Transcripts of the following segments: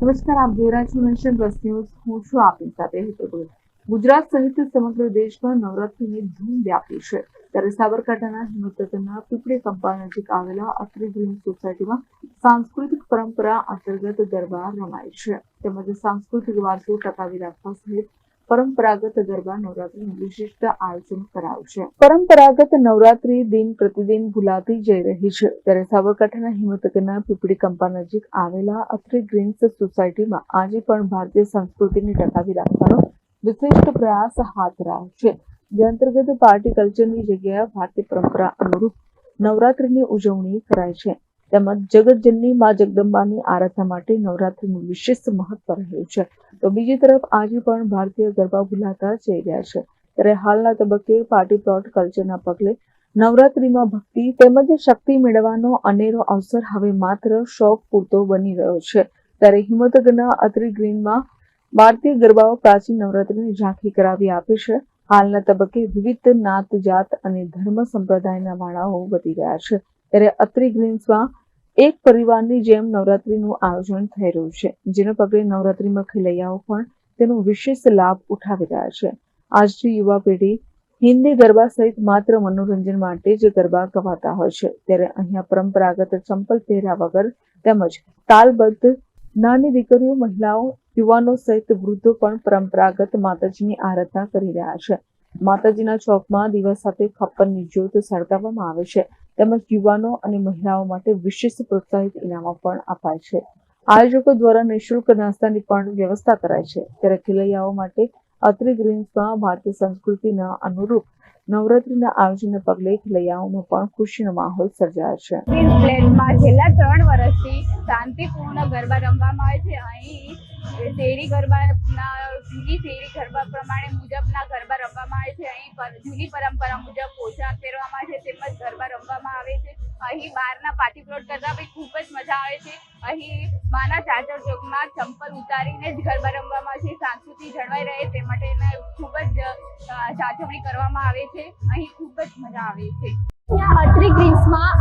નમસ્કાર, આપ જોઈ છો નેશન પ્લસ ન્યૂઝ. હું છું આપની સાથે હેતલ ગુજરાત સહિત સમગ્ર દેશમાં નવરાત્રીની ધૂમ વ્યાપી છે. ત્યારે સાબરકાંઠાના હિંમતનગરના પીપળી કંપા નજીક આવેલા અત્રી ગ્રીન સોસાયટીમાં સાંસ્કૃતિક પરંપરા અંતર્ગત દરબાર રમાય છે. તેમજ સાંસ્કૃતિક વારસો ટકાવી રાખવા સહિત પરંપરાગત ગરબા નવરાત્રીનું વિશિષ્ટ આયોજન કરાવશે. પરંપરાગત નવરાત્રી દિન પ્રતિદિન ભૂલાતી જઈ રહી છે. ત્યારે સાબરકાંઠાના હિંમતનગરના પીપળી કંપા નજીક આવેલા અત્રી ગ્રીન્સ સોસાયટીમાં આજે પણ ભારતીય સંસ્કૃતિને ટકાવી રાખવાનો વિશિષ્ટ પ્રયાસ હાથ ધરાયો છે. જે અંતર્ગત પાર્ટી કલ્ચરની જગ્યાએ ભારતીય પરંપરા અનુરૂપ નવરાત્રીની ઉજવણી કરાય છે. તેમજ જગતજનની મા જગદંબાની આરાધના માટે નવરાત્રીનું વિશેષ મહત્વ રહ્યું છે. તો બીજી તરફ આજે પણ ભારતીય ગરબા ભૂલાતા જઈ રહ્યા છે. ત્યારે હાલના તબક્કે પાર્ટી પ્લોટ કલ્ચરના પગલે નવરાત્રીમાં ભક્તિ તેમજ શક્તિ મેળવવાનો અનેરો અવસર હવે માત્ર શોખ પૂરતો બની રહ્યો છે. ત્યારે હિંમતનગરના અત્રી ગ્રીનમાં ભારતીય ગરબાઓ પ્રાચીન નવરાત્રીની ઝાંખી કરાવી આપે છે. હાલના તબક્કે વિવિધ નાત જાત અને ધર્મ સંપ્રદાયના વાળાઓ વધી ગયા છે. ત્યારે અત્રી ગ્રીન્સમાં એક પરિવારની જેમ નવરાત્રીનું આયોજન થઈ રહ્યું છે. જેના પગલે નવરાત્રીમાં ખેલૈયાઓ પણ તેનો વિશેષ લાભ ઉઠાવી રહ્યા છે. આજની યુવા પેઢી હિન્દી ગરબા સહિત માત્ર મનોરંજન માટે જ ગરબા ગવાતા હોય છે. ત્યારે અહીંયા પરંપરાગત ચંપલ પહેર્યા વગર તેમજ તાલબદ્ધ નાની દીકરીઓ, મહિલાઓ, યુવાનો સહિત વૃદ્ધો પણ પરંપરાગત માતાજીની આરાધના કરી રહ્યા છે. માતાજીના ચોકમાં દિવસ સાથે ખપ્પરની જ્યોત સળગાવવામાં આવે છે. તેમજ યુવાનો અને મહિલાઓ માટે વિશેષ પ્રોત્સાહિત ઇનામો પણ અપાય છે. આયોજકો દ્વારા નિઃશુલ્ક નાસ્તાની પણ વ્યવસ્થા કરાય છે. ત્યારે ખેલૈયાઓ માટે અત્રિ ગ્રીન્સમાં ભારતીય સંસ્કૃતિના અનુરૂપ નવરાત્રીના આયોજનને પગલે ખેલૈયાઓમાં પણ ખુશીનો માહોલ સર્જાયો છે. છેલ્લા ત્રણ વર્ષથી શાંતિપૂર્ણ ગરબા રમવામાં આવે છે. અહીં શેરી ગરબાના, જૂની શેરી ગરબા પ્રમાણે મુજબના ગરબા રમવામાં આવે છે. અહીં જૂની પરંપરા મુજબ પોશાક પહેરવામાં આવે છે, તેમજ ગરબા રમવામાં આવે છે. અહીં બહારના પાર્ટી પ્લોટ કરતા બી ખૂબ જ મજા આવે છે. અહીં માના ચાચર ચોકમાં ચંપલ ઉતારીને જ ગરબા રમવામાં છે સાંસ્કૃતિ જળવાઈ રહે તે માટે ખૂબ જ સાચવણી કરવામાં આવે છે. અહીં ખૂબ જ મજા આવે છે. અહીંયા અત્રી ગ્રીન્સમાં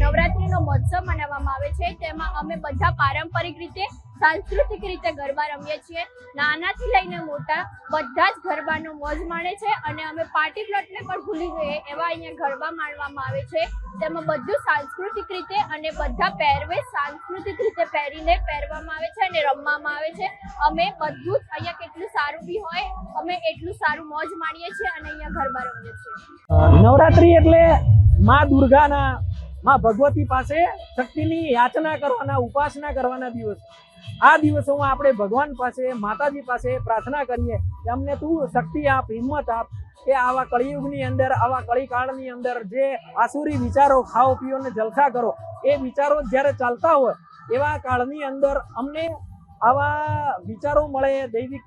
નવરાત્રીનો મહોત્સવ મનાવવામાં આવે છે. તેમાં અમે બધા પારંપરિક રીતે સાંસ્કૃતિક રીતે ગરબા રમીએ છીએ. નાનાથી લઈને મોટા બધા જ ગરબાનો મોજ માણે છે અને અમે પાર્ટી પ્લોટને પણ ભૂલી જઈએ એવા અહીંયા ગરબા માણવામાં આવે છે. તેમાં બધું સાંસ્કૃતિક રીતે અને બધા પહેરવેશ સાંસ્કૃતિક રીતે પહેરીને પહેરવામાં આવે છે અને રમવામાં આવે છે. અમે બધું જ અહીંયા કેટલું સારું બી હોય, અમે એટલું સારું મોજ માણીએ છીએ અને અહીંયા ગરબા રમીએ છીએ. નવરાત્રી એટલે માં દુર્ગાના, માં ભગવતી પાસે શક્તિની યાચના કરવાના, ઉપાસના કરવાના દિવસ. આ દિવસોમાં આપણે ભગવાન પાસે, માતાજી પાસે પ્રાર્થના કરીએ કે અમને તું શક્તિ આપ, હિંમત આપ કે આવા કળિયુગની અંદર, આવા કળીકાળની અંદર જે આસુરી વિચારો ખાઓ પીઓ ને જલસા કરો, એ વિચારો જ્યારે ચાલતા હોય, એવા કાળની અંદર અમને આવા વિચારો મળે, દૈવિક,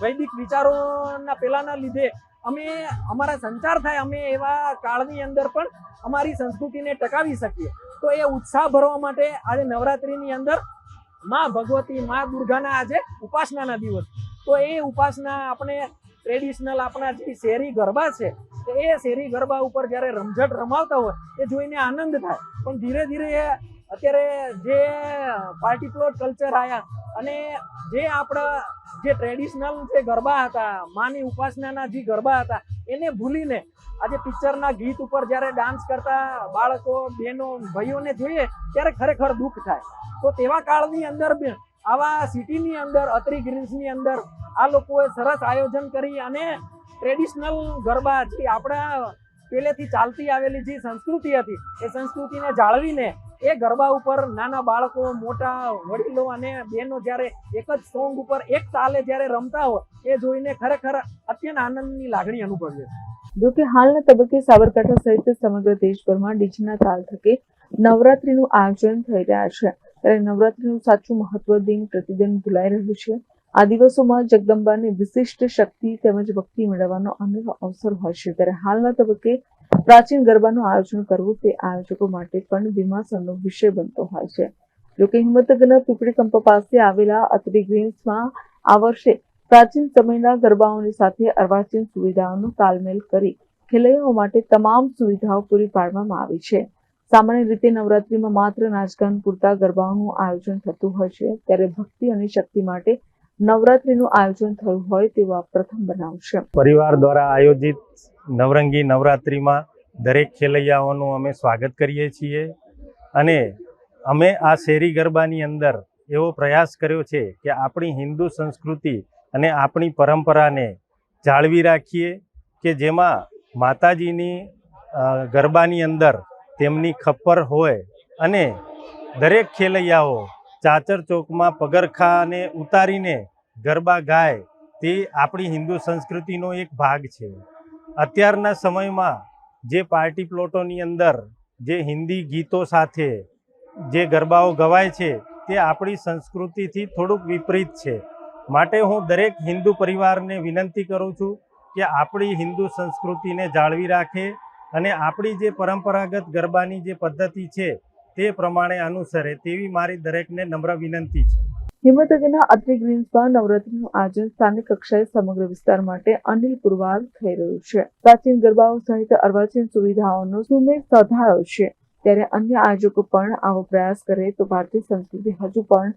વૈદિક વિચારોના પેલાના લીધે અમે અમારા સંચાર થાય, અમે એવા કાળની અંદર પણ અમારી સંસ્કૃતિને ટકાવી શકીએ. તો એ ઉત્સાહ ભરવા માટે આજે નવરાત્રિની અંદર માં ભગવતી માં દુર્ગાના આજે ઉપાસનાના દિવસ. તો એ ઉપાસના આપણે ટ્રેડિશનલ આપણા જે શેરી ગરબા છે એ શેરી ગરબા ઉપર જ્યારે રમઝટ રમાવતા હોય, એ જોઈને આનંદ થાય. પણ ધીરે ધીરે અત્યારે જે પાર્ટી પ્લોટ કલ્ચર આવ્યા અને જે આપણા જે ટ્રેડિશનલ જે ગરબા હતા, માની ઉપાસનાના જે ગરબા હતા, એને ભૂલીને આજે પિક્ચરના ગીત ઉપર જ્યારે ડાન્સ કરતા બાળકો, બહેનો, ભાઈઓને જોઈએ, ત્યારે ખરેખર દુઃખ થાય. તો તેવા કાળની અંદર આવા સિટીની અંદર, અત્રી ગ્રીન્સની અંદર, આ લોકોએ સરસ આયોજન કરી અને ટ્રેડિશનલ ગરબા જે આપણા પહેલેથી ચાલતી આવેલી જે સંસ્કૃતિ હતી, એ સંસ્કૃતિને જાળવીને એ ગરબા ઉપર નાના બાળકો, મોટા વડીલો અને બહેનો જ્યારે એક જ સોંગ ઉપર એક તાલે જ્યારે રમતા હોય, એ જોઈને ખરેખર અત્યંત આનંદની લાગણી અનુભવીએ છીએ. જો કે હાલના તબક્કે સાબરકાંઠા સહિત સમગ્ર દેશભરમાં ડીજના તાલ થકે નવરાત્રીનું આયોજન થઈ રહ્યા છે. ત્યારે નવરાત્રીનું સાચું મહત્વ દિન પ્રતિદિન ભૂલાઈ રહ્યું છે. આ દિવસોમાં જગદંબાની વિશિષ્ટ શક્તિ તેમજ ભક્તિ મેળવવાનો અનેરો અવસર હોય છે. ત્યારે હાલના તબક્કે પ્રાચીન ગરબાનું આયોજન કરવું તે આયોજકો માટે પણ વિમાસનનો વિષય બનતો હોય છે. જોકે હિંમતનગરના પીપળી કંપ પાસે આવેલા અત્રી ગ્રીન્સમાં આ વર્ષે પ્રાચીન સમયના ગરબાઓની સાથે અર્વાચીન સુવિધાઓનો તાલમેલ કરી ખેલૈયાઓ માટે તમામ સુવિધાઓ પૂરી પાડવામાં આવી છે. સામાન્ય રીતે નવરાત્રિમાં માત્ર નાચગાન પૂરતા ગરબાઓનું આયોજન થતું હોય છે, ત્યારે ભક્તિ અને શક્તિ માટે નવરાત્રિનું આયોજન થયું હોય તેવો પ્રથમ બનાવ છે. પરિવાર દ્વારા આયોજિત નવરંગી નવરાત્રિમાં દરેક ખેલૈયાઓનું અમે સ્વાગત કરીએ છીએ અને અમે આ શેરી ગરબાની અંદર એવો પ્રયાસ કર્યો છે કે આપણી હિન્દુ સંસ્કૃતિ અને આપણી પરંપરાને જાળવી રાખીએ કે જેમાં માતાજીની ગરબાની અંદર તેમની ખપ્પર હોય અને દરેક ખેલૈયાઓ ચાચર ચોકમાં પગરખાને ઉતારીને ગરબા ગાય, તે આપણી હિન્દુ સંસ્કૃતિનો એક ભાગ છે. અત્યારના સમયમાં જે પાર્ટી પ્લોટોની અંદર જે હિન્દી ગીતો સાથે જે ગરબાઓ ગવાય છે, તે આપણી સંસ્કૃતિથી થોડુંક વિપરીત છે. માટે હું દરેક હિન્દુ પરિવારને વિનંતી કરું છું કે આપણી હિન્દુ સંસ્કૃતિને જાળવી રાખે અને આપણી જે પરંપરાગત ગરબાની જે પદ્ધતિ છે તે પ્રમાણે અનુસરે તેવી મારી દરેકને નમ્ર વિનંતી છે. હિંમતનગરના અત્રી ગ્રીન્સમાં નવરાત્રીનું આયોજન સ્થાનિક કક્ષાએ સમગ્ર વિસ્તાર માટે અનિલ પુરવાર થઈ રહ્યું છે. પ્રાચીન ગરબાઓ સહિત અર્વાચીન સુવિધાઓનો સુમેળ સધાયો છે. ત્યારે અન્ય આયોજકો પણ આવો પ્રયાસ કરે તો ભારતીય સંસ્કૃતિ હજુ પણ